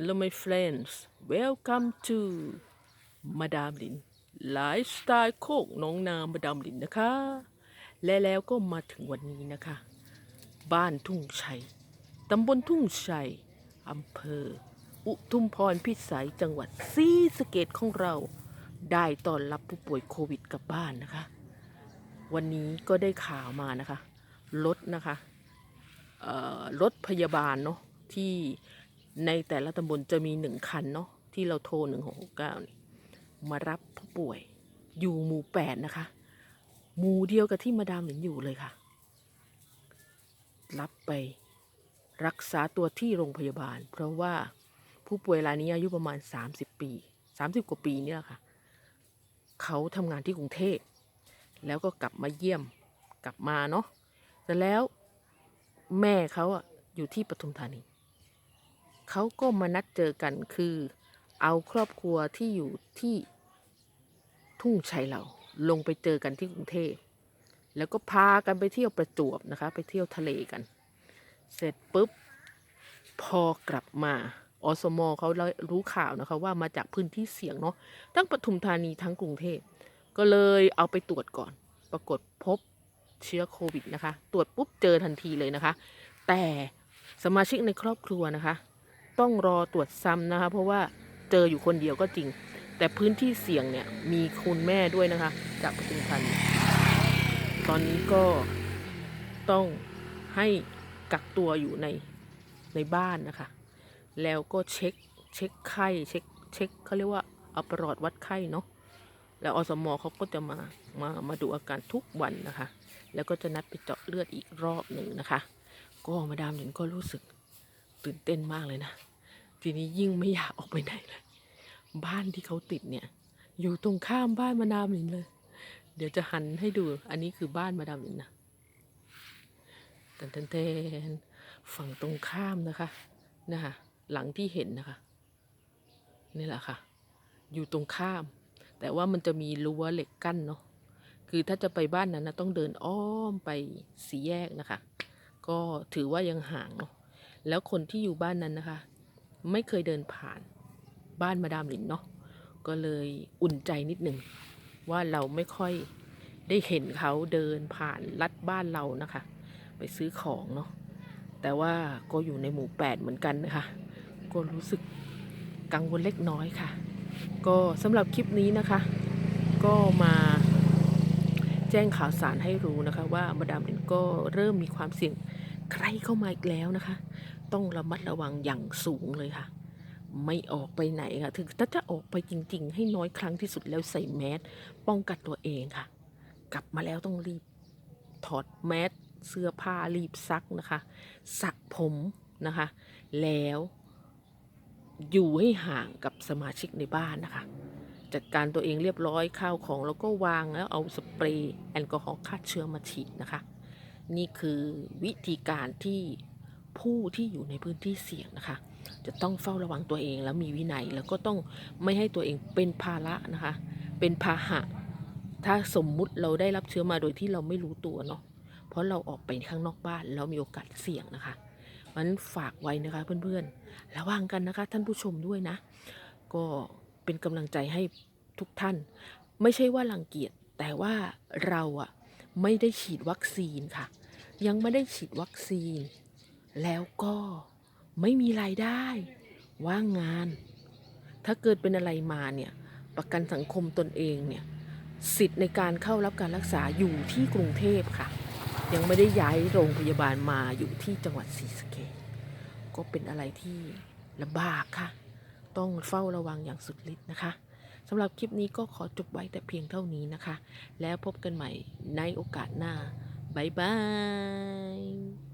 Hello my friends welcome to มาดามลินไลฟ์สไตล์โคกน้องนามาดามลินนะคะ และแล้วก็มาถึงวันนี้นะคะ บ้านทุ่งชัยตำบลทุ่งชัยอำเภอ อุทุมพรพิสัยจังหวัดศรีสเกดของเรา ได้ต้อนรับผู้ป่วยโควิดกลับบ้านนะคะ วันนี้ก็ได้ข่าวมานะคะรถนะคะรถพยาบาลเนาะที่ ในแต่ละตำบลจะมีหนึ่งคันเนาะที่เราโทรหนึ่งหกเก้านี่มารับผู้ป่วยอยู่หมู่แปดนะคะ หมู่เดียวกับที่มาดามหลินอยู่เลยค่ะ รับไปรักษาตัวที่โรงพยาบาล เพราะว่าผู้ป่วยรายนี้อายุประมาณ 30 ปี 30 กว่าปีนี่แหละค่ะ เขาทำงานที่กรุงเทพ แล้วก็กลับมาเยี่ยมกลับมาเนาะแต่แล้วแม่เขาอะอยู่ที่ปทุมธานี เขาก็มานัดเจอกันคือ เอาครอบครัวที่อยู่ที่ทุ่งชัยเราลงไปเจอกันที่กรุงเทพแล้วก็พากันไปเที่ยวประจวบนะคะ ไปเที่ยวทะเลกัน เสร็จปุ๊บพอกลับมาอสมเขารู้ข่าวนะคะว่ามาจากพื้นที่เสี่ยงเนาะทั้งปทุมธานีทั้งกรุงเทพก็เลยเอาไปตรวจก่อน ปรากฏพบเชื้อโควิดนะคะ ตรวจปุ๊บเจอทันทีเลยนะคะ แต่สมาชิกในครอบครัวนะคะ ต้องรอตรวจซ้ำนะคะ เพราะว่าเจออยู่คนเดียวก็จริง แต่พื้นที่เสี่ยงเนี่ยมีคุณแม่ด้วยนะคะ จากปทุมธานีตอนนี้ก็ต้องให้กักตัวอยู่ในในบ้านนะคะ แล้วก็เช็คเช็คไข้เช็คเช็คเขาเรียกว่าเอาประหลอดวัดไข้เนาะแล้วอสมเขาก็จะมามามาดูอาการทุกวันนะคะ แล้วก็จะนัดไปเจาะเลือดอีกรอบหนึ่งนะคะ ก็มาดามหลินก็รู้สึก ตื่นเต้นมากเลยนะ ทีนี้ยิ่งไม่อยากออกไปไหนเลย บ้านที่เขาติดเนี่ย อยู่ตรงข้ามบ้านมาดามหลินเลย เดี๋ยวจะหันให้ดู อันนี้คือบ้านมาดามหลินนะเต้นเต้นเต้นฝั่งตรงข้ามนะคะนะคะหลังที่เห็นนะคะ นี่แหละค่ะ อยู่ตรงข้าม แต่ว่ามันจะมีรั้วเหล็กกั้นเนาะคือถ้าจะไปบ้านนั้นนะต้องเดินอ้อมไปสีแยกนะคะ ก็ถือว่ายังห่างเนาะ แล้วคนที่อยู่บ้านนั้นนะคะ ไม่เคยเดินผ่านบ้านมาดามหลินเนาะก็เลยอุ่นใจนิดหนึ่งว่าเราไม่ค่อยได้เห็นเขาเดินผ่านลัดบ้านเรานะคะ ไปซื้อของเนาะแต่ว่าก็อยู่ในหมู่แปดเหมือนกันนะคะก็รู้สึกกังวลเล็กน้อยค่ะ ก็สำหรับคลิปนี้นะคะ ก็มาแจ้งข่าวสารให้รู้นะคะ ว่ามาดามเอ็นก็เริ่มมีความเสี่ยงใครเข้ามาอีกแล้วนะคะ ต้องระมัดระวังอย่างสูงเลยค่ะ ไม่ออกไปไหนค่ะ ถึงถ้าจะออกไปจริง ๆ ให้น้อยครั้งที่สุดแล้วใส่แมสป้องกันตัวเองค่ะ กลับมาแล้วต้องรีบถอดแมสเสื้อผ้ารีบซักนะคะสักผมนะคะ แล้วอยู่ให้ห่างกับสมาชิกในบ้านนะคะ จัดการตัวเองเรียบร้อยข้าวของแล้วก็วางแล้วเอาสเปรย์แอลกอฮอล์ฆ่าเชื้อมาฉีดนะคะ นี่คือวิธีการที่ ผู้ที่อยู่ในพื้นที่เสี่ยงนะคะ จะต้องเฝ้าระวังตัวเองแล้วมีวินัยแล้วก็ต้องไม่ให้ตัวเองเป็นภาระนะคะ เป็นพาหะ ถ้าสมมุติเราได้รับเชื้อมาโดยที่เราไม่รู้ตัวเนาะเพราะเราออกไปข้างนอกบ้านแล้วมีโอกาสเสี่ยงนะคะมันฝากไว้นะคะเพื่อนๆ ระวังกันนะคะท่านผู้ชมด้วยนะ ก็เป็นกำลังใจให้ทุกท่าน ไม่ใช่ว่ารังเกียจแต่ว่าเราอะไม่ได้ฉีดวัคซีนค่ะ ยังไม่ได้ฉีดวัคซีน แล้วก็ไม่มีรายได้ว่างงาน ถ้าเกิดเป็นอะไรมาเนี่ยประกันสังคมตนเองเนี่ยสิทธิ์ในการเข้ารับการรักษาอยู่ที่กรุงเทพค่ะ ยังไม่ได้ย้ายโรงพยาบาลมาอยู่ที่จังหวัดศรีสะเกษก็เป็นอะไรที่ลำบากค่ะ ต้องเฝ้าระวังอย่างสุดฤทธิ์นะคะสำหรับคลิปนี้ก็ขอจบไว้แต่เพียงเท่านี้นะคะ แล้วพบกันใหม่ในโอกาสหน้า บ๊ายบาย